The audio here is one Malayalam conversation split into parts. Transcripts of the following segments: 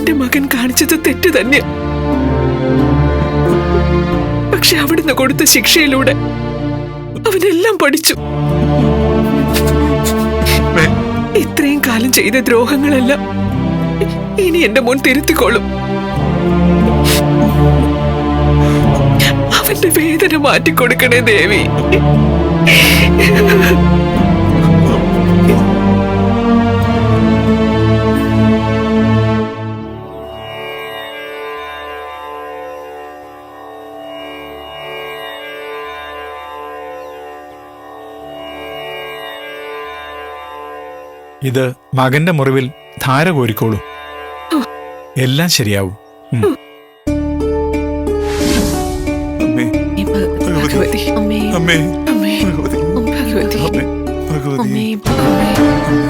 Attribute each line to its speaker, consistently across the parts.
Speaker 1: എന്റെ മകൻ കാണിച്ചത് തെറ്റ് തന്നെ. പക്ഷെ അവിടുന്ന് കൊടുത്ത ശിക്ഷയിലൂടെ അവനെല്ലാം പഠിച്ചു. ഇത്രയും കാലം ചെയ്ത ദ്രോഹങ്ങളെല്ലാം ഇനി എന്റെ മോൻ തിരുത്തിക്കോളും അവന്റെ വേദന മാറ്റിക്കൊടുക്കണേ ദേവി.
Speaker 2: ഇത് മകന്റെ മുറിവിൽ ധാര കോരിക്കോളൂ. എല്ലാം ശരിയാവും.
Speaker 3: അമ്മേ.
Speaker 1: ഭഗവതി
Speaker 3: അമ്മേ.
Speaker 1: അമ്മേ.
Speaker 3: ഭഗവതി.
Speaker 1: ഭഗവതി.
Speaker 3: അമ്മേ. ഭഗവതി.
Speaker 1: അമ്മേ ഭഗവതി.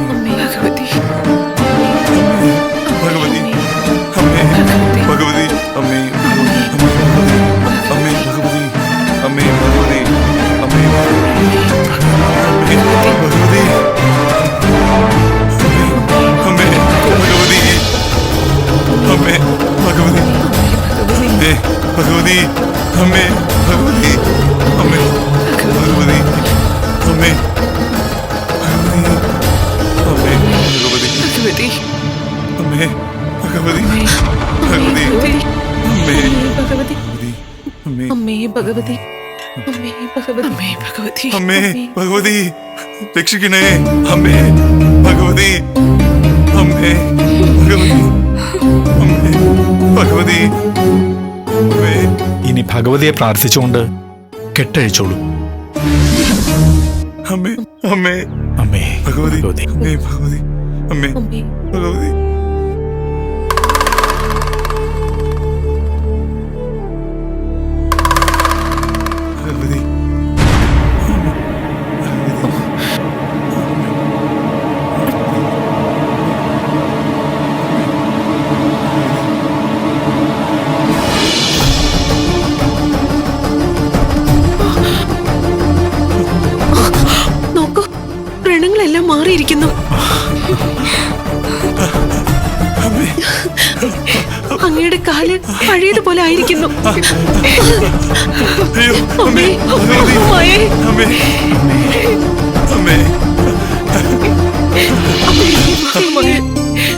Speaker 3: ഭഗവതി ഭഗവതി ഭഗവതി അമ്മേ. ഭഗവതി അമ്മേ ഭഗവതി അമ്മേ ഭഗവതി രക്ഷിക്കണേ അമ്മേ ഭഗവതി അമ്മേ ഭഗവതി അമ്മേ ഭഗവതി
Speaker 2: ഇനി ഭഗവതിയെ പ്രാർത്ഥിച്ചുകൊണ്ട് കെട്ടഴിച്ചോളൂ.
Speaker 3: അമ്മേ അമ്മേ
Speaker 2: അമ്മേ
Speaker 3: ഭഗവതി
Speaker 2: ഭഗവതി.
Speaker 3: അമ്മേ. ഭഗവതി
Speaker 1: മാറിയിരിക്കുന്നു അങ്ങയുടെ കാൽ പഴയതുപോലെ ആയിരിക്കുന്നു.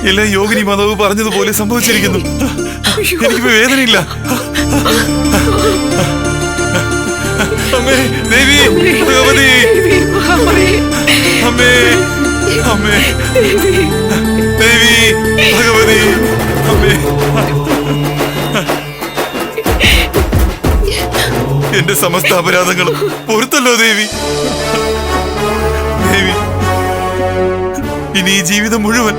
Speaker 3: എല്ലാ യോഗിനി മാതാവ് പറഞ്ഞതുപോലെ സംഭവിച്ചിരിക്കുന്നു. എനിക്ക് വേദനയില്ല. അമ്മേ ദേവി ഭഗവതി.
Speaker 1: അമ്മേ.
Speaker 3: ദേവി ഭഗവതി അമ്മേ. എന്റെ സമസ്ത അപരാധങ്ങളും പൊറുത്തല്ലോ ദേവി. ദേവി ഇനി ജീവിതം മുഴുവൻ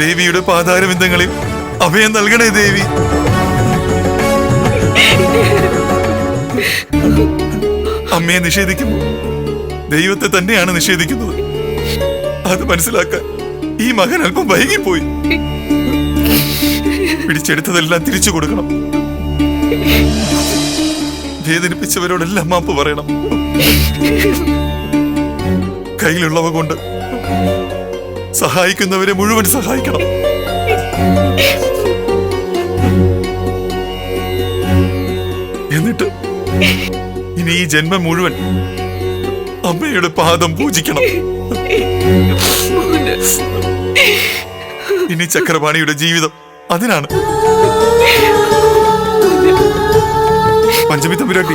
Speaker 3: ദേവിയുടെ പാതാരവിന്ദങ്ങളിൽ അഭയം നൽകണേ ദേവി. അമ്മയെ നിഷേധിക്കുമ്പോൾ ദൈവത്തെ തന്നെയാണ് നിഷേധിക്കുന്നത്. അത് മനസ്സിലാക്കാൻ ഈ മകൻ അല്പം വൈകിപ്പോയി. പിടിച്ചെടുത്തതെല്ലാം തിരിച്ചു കൊടുക്കണം. വേദനിപ്പിച്ചവരോടെല്ലാം മാപ്പ് പറയണം. കയ്യിലുള്ളവ കൊണ്ട് സഹായിക്കുന്നവരെ മുഴുവൻ സഹായിക്കണം. എന്നിട്ട് ഇനി ഈ ജന്മം മുഴുവൻ അമ്മയുടെ പാദം പൂജിക്കണം. ഇനി ചക്രപാണിയുടെ ജീവിതം അതിനാണ്. പഞ്ചമി തമ്പുരാട്ടി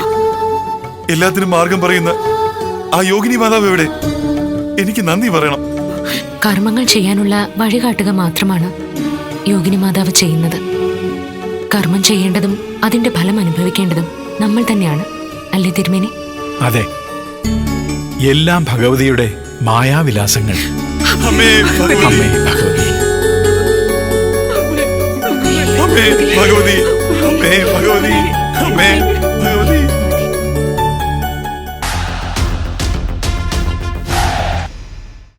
Speaker 3: എല്ലാത്തിനും മാർഗം പറയുന്ന ആ യോഗിനി മാതാവ് എവിടെ? എനിക്ക് നന്ദി പറയണം.
Speaker 4: കർമ്മങ്ങൾ ചെയ്യാനുള്ള വഴികാട്ടുക മാത്രമാണ് യോഗിനി മാതാവ് ചെയ്യുന്നത്. കർമ്മം ചെയ്യേണ്ടതും അതിന്റെ ഫലം അനുഭവിക്കേണ്ടതും നമ്മൾ തന്നെയാണ്. അല്ലേ തിരുമേനി?
Speaker 2: അതെ. എല്ലാം ഭഗവതിയുടെ മായാവിലാസങ്ങൾ.
Speaker 3: അമ്മേ ഭഗവതി.
Speaker 2: അമ്മേ ഭഗവതി.